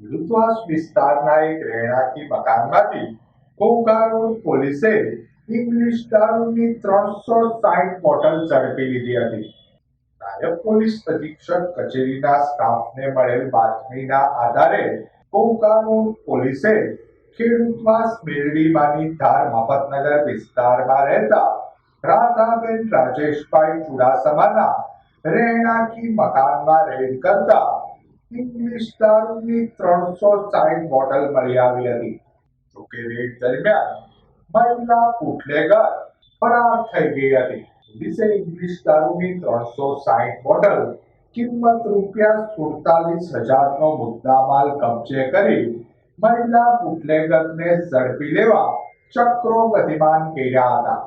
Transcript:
ખેડૂતવાસ વિસ્તારના એક રહેણાંકી મકાનમાંથી ઘોઘારોડ પોલીસે ઇંગ્લિશ દારૂની ત્રણસો સાઠ બોટલ ઝડપી લીધી હતી. નાયબ પોલીસ અધિક્ષક કચેરીના સ્ટાફને મળેલ બાતમીના આધારે ઘોઘારોડ પોલીસે ખેડૂતવાસ મેરડીમાંની ધાર મફતનગર વિસ્તારમાં રહેતા રાધાબેન રાજેશભાઈ ચુડાસમાના રહેણાંકી મકાનમાં રેડ કરતા ઇંગ્લિશ ત્રણસો સાઠ બોટલ મળી આવી હતી. જોકે રેડ દરમિયાન મહિલા બુટલેગર ફરાર થઈ ગઈ હતી. પોલીસે ઇંગ્લિશ દારૂની ત્રણસો સાઠ બોટલ કિંમત રૂપિયા સુડતાલીસ હજારનો મુદ્દામાલ કબજે કરી મહિલા બુટલેગરને ઝડપી લેવા ચક્રો ગતિમાન કર્યા હતા.